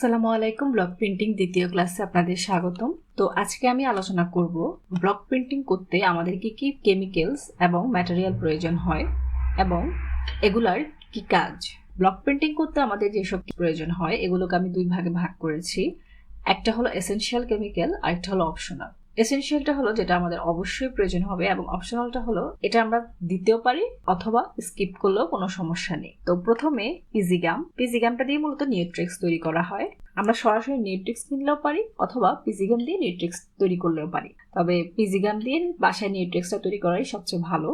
আসসালামু আলাইকুম block printing দ্বিতীয় ক্লাসে আপনাদের স্বাগতম। তো আজকে আমি আলোচনা করব ব্লক প্রিন্টিং করতে আমাদের কি কি কেমিক্যালস এবং ম্যাটেরিয়াল প্রয়োজন হয় এবং এগুলার কি কাজ। ব্লক প্রিন্টিং করতে আমাদের যেসব প্রয়োজন হয়, এগুলোকে আমি দুই ভাগে ভাগ করেছি। একটা হলো এসেনশিয়াল কেমিক্যাল আর একটা হলো অপশনাল এসেনশিয়ালটা হলো যেটা আমাদের অবশ্যই প্রয়োজন হবে এবং অপশনালটা হলো এটা আমরা দিতেও পারি অথবা স্কিপ করলেও কোনো সমস্যা নেই। তো প্রথমে পিজিগাম পিজিগামটা দিয়ে মূলত নিউট্রিক্স তৈরি করা হয়। আমরা সরাসরি নিউট্রিক্স কিনলেও পারি অথবা পিজিগাম দিয়ে নিউট্রিক্স তৈরি করলেও পারি। তবে পিজিগাম দিয়ে বাসায় নিউট্রিক্সটা তৈরি করাই সবচেয়ে ভালো।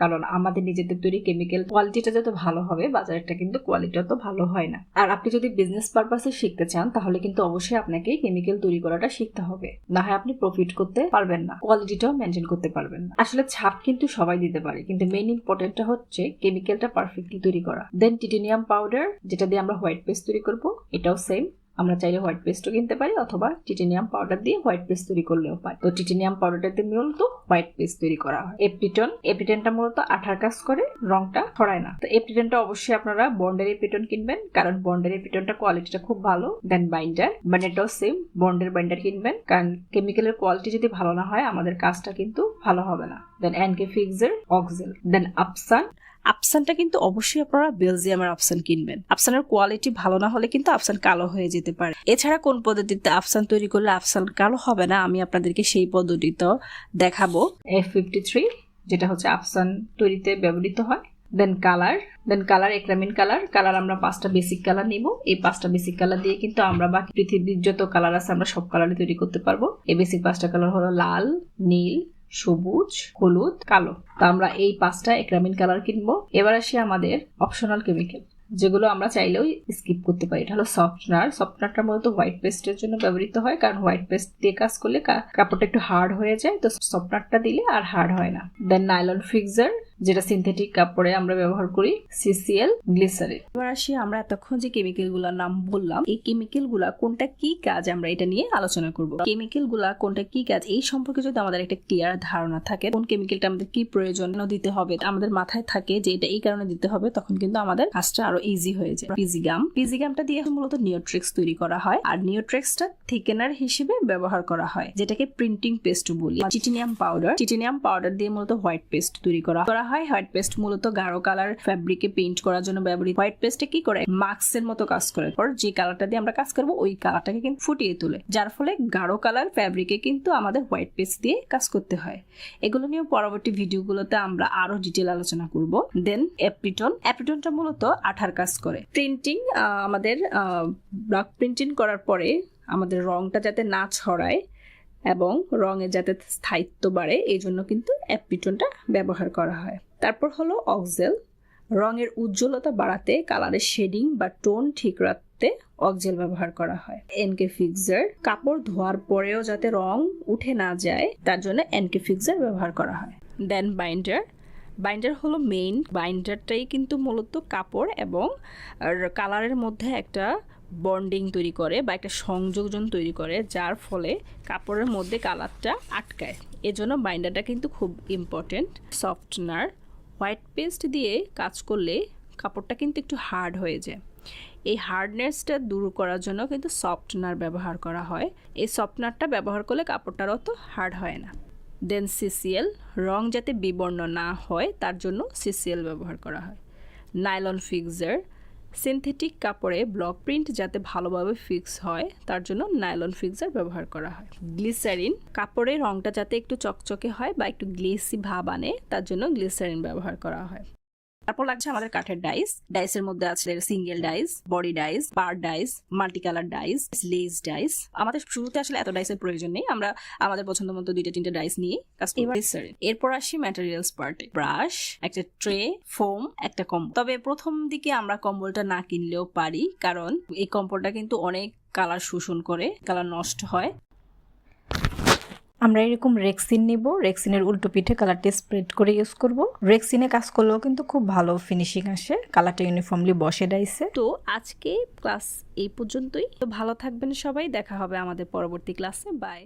কারণ আমাদের নিজেদের তৈরি কেমিক্যাল কোয়ালিটিটা যত ভালো হবে, বাজারেরটা কিন্তু কোয়ালিটি অত ভালো হয় না। আর আপনি যদি বিজনেস পারপাসে শিখতে চান, তাহলে কিন্তু অবশ্যই আপনাকে কেমিক্যাল তৈরি করাটা শিখতে হবে। না হয় আপনি প্রফিট করতে পারবেন না কোয়ালিটিটাও মেনটেন করতে পারবেন না। আসলে ছাপ কিন্তু সবাই দিতে পারে, কিন্তু মেইন ইম্পর্টেন্টটা হচ্ছে কেমিক্যালটা পারফেক্টলি তৈরি করা। দেন টিটেনিয়াম পাউডার যেটা দিয়ে আমরা হোয়াইট পেস্ট তৈরি করব, এটাও সেম আমরা চাইলে হোয়াইট পেস্টও কিনতে পারি অথবা টিটেনিয়াম পাউডার দিয়ে হোয়াইট পেস্ট তৈরি করলেও পারি। তো টিটেনিয়াম পাউডারটা দিয়ে মূলত হোয়াইট পেস্ট তৈরি করা হয়। এপিটন এপিটনটা মূলত আঠার কাজ করে, রংটা ছড়ায় না। তো এপিটনটা অবশ্যই আপনারা বন্ডের এপিটন কিনবেন, কারণ বন্ডের এপিটনটা কোয়ালিটিটা খুব ভালো দেন বাইন্ডার মানে বান্ডারটাও সেম বন্ডের বাইন্ডার কিনবেন, কারণ কেমিক্যালের কোয়ালিটি যদি ভালো না হয়, আমাদের কাজটা কিন্তু ভালো হবে না। দেন এনকে ফিক্সার অক্সেল দেন আপসান আফসানটা কিন্তু অবশ্যই আপনারা বেলজিয়ামের আফসান কিনবেন। আপসানের কোয়ালিটি ভালো না হলে কিন্তু আপসান কালো হয়ে যেতে পারে। এছাড়া কোন পদ্ধতিতে আফসান তৈরি করলে আফসান কালো হবে না, আমি আপনাদেরকে সেই পদ্ধতিটাও দেখাবো। এফ ফিফটি থ্রি যেটা হচ্ছে আফসান তৈরিতে ব্যবহৃত হয়। Then colour then colour একরামিন colour colour আমরা পাঁচটা বেসিক কালার নিব। এই পাঁচটা বেসিক কালার দিয়ে কিন্তু আমরা বাকি পৃথিবীর যত কালার আছে, আমরা সব কালারে তৈরি করতে পারব। এই বেসিক পাঁচটা কালার হলো লাল, নীল সবুজ, হলুদ, কালো। তো আমরা এই পাঁচটা একরামিন কালার কিনবো। এবার আসি আমাদের অপশনাল কেমিক্যাল যেগুলো আমরা চাইলেও স্কিপ করতে পারি। এটা হলো সফটনার সফটনারটা মূলত হোয়াইট পেস্টের জন্য ব্যবহৃত হয়, কারণ হোয়াইট পেস্ট দিয়ে কাজ করলে কাপড়টা একটু হার্ড হয়ে যায়। তো সফটনারটা দিলে আর হার্ড হয় না। দেন নাইলন ফিক্সার যেটা সিনথেটিক কাপড়ে আমরা ব্যবহার করি সিসিএল গ্লিসারিন এবার আসি আমরা এতক্ষণ যে কেমিক্যালগুলার নাম বললাম, এই কেমিক্যালগুলা কোনটা কি কাজ আমরা এটা নিয়ে আলোচনা করব। কেমিক্যালগুলা কোনটা কি কাজ, এই সম্পর্কে যদি আমাদের একটা ক্লিয়ার ধারণা থাকে, কোন কেমিক্যালটা আমাদের কি প্রয়োজন দিতে হবে, আমাদের মাথায় থাকে যে এটা এই কারণে দিতে হবে, তখন কিন্তু আমাদের কাজটা আরও ইজি হয়ে যায়। পিজিগাম পিজিগামটা দিয়ে মূলত নিওট্রিক্স তৈরি করা হয়, আর নিওট্রিক্সটা থিকেনার হিসেবে ব্যবহার করা হয়, যেটাকে প্রিন্টিং পেস্ট বলি। চিটিনিয়াম পাউডার চিটিনিয়াম পাউডার দিয়ে মূলত হোয়াইট পেস্ট তৈরি করা করা হয়? হোয়াইট পেস্ট মূলত গাঢ় কালার ফ্যাব্রিকে পেইন্ট করার জন্য ব্যবহৃত। হোয়াইট পেস্টে কি করে? মাস্কের মতো কাজ করে। পর যে কালারটা দিয়ে আমরা কাজ করব, ওই কালারটাকে কিন্তু ফুটিয়ে তোলে। যার ফলে গাঢ় কালার ফ্যাব্রিকে কিন্তু আমাদের হোয়াইট পেস্ট দিয়ে কাজ করতে হয়। এগুলো নিয়ে পরবর্তী ভিডিওগুলোতে আমরা আরও ডিটেল আলোচনা করব। দেন অ্যাপ্রিটন অ্যাপ্রিটনটা মূলত আঠার কাজ করে। প্রিন্টিং আমাদের ব্লক প্রিন্টিং করার পরে আমাদের রংটা যাতে না ছড়ায় এবং রঙের যাতে স্থায়িত্ব বাড়ে এই জন্য কিন্তু অ্যাপ্রিটনটা ব্যবহার করা হয়। তারপর হলো অক্সেল। রঙের উজ্জ্বলতা বাড়াতে কালারের শেডিং বা টোন ঠিক রাখতে অক্সেল ব্যবহার করা হয়। এনকে ফিক্সার কাপড় ধোয়ার পরেও যাতে রং উঠে না যায়, তার জন্য এনকে ফিক্সার ব্যবহার করা হয়। Then binder. বাইন্ডার হলো মেইন বাইন্ডারটাই কিন্তু মূলত কাপড় এবং কালারের মধ্যে একটা বন্ডিং তৈরি করে বা একটা সংযোজন তৈরি করে, যার ফলে কাপড়ের মধ্যে কালারটা আটকায়। এজন্য বাইন্ডারটা কিন্তু খুব ইম্পর্টেন্ট সফটনার হোয়াইট পেস্ট দিয়ে কাজ করলে কাপড়টা কিন্তু একটু হার্ড হয়ে যায়। এই হার্ডনেসটা দূর করার জন্য কিন্তু সফটনার ব্যবহার করা হয়। এই সফটনারটা ব্যবহার করলে কাপড়টার অত হার্ড হয় না। দেন সিসিএল রং যাতে বিবর্ণ না হয়, তার জন্য সিসিএল ব্যবহার করা হয়। নাইলন ফিক্সার সিনথেটিক কাপড়ে ব্লক প্রিন্ট যাতে ভালোভাবে ফিক্স হয়, তার জন্য নাইলন ফিক্সার ব্যবহার করা হয়। গ্লিসারিন, কাপড়ের রংটা যাতে একটু চকচকে হয় বা একটু গ্লিসি ভাব আনে, তার জন্য গ্লিসারিন ব্যবহার করা হয়। তারপর লাগছে আমাদের কাঠের ডাইস। ডাইসের মধ্যে আছে single dyes body dyes bar dyes multi colour dyes less dyes. আমাদের শুরুতে আসলে এত ডাইসের প্রয়োজন নেই। আমরা আমাদের পছন্দ মতো দুইটা তিনটা ডাইস নিয়ে কাজ এরপর আসি ম্যাটেরিয়ালস পার্টে ব্রাশ একটা ট্রে ফোম একটা কম্বল। তবে প্রথম দিকে আমরা কম্বলটা না কিনলেও পারি কারণ এই কম্বলটা কিন্তু অনেক কালার শোষণ করে কালার নষ্ট হয়। আমরা এরকম রেক্সিন নিব। রেক্সিনের উল্টো পিঠে কালারটি স্প্রেড করে ইউজ করব। রেক্সিনে কাজ করলেও কিন্তু খুব ভালো ফিনিশিং আসে। কালারটা ইউনিফর্মলি বসে ডাইছে তো আজকে ক্লাস এই পর্যন্তই। তো ভালো থাকবেন সবাই। দেখা হবে আমাদের পরবর্তী ক্লাসে বাই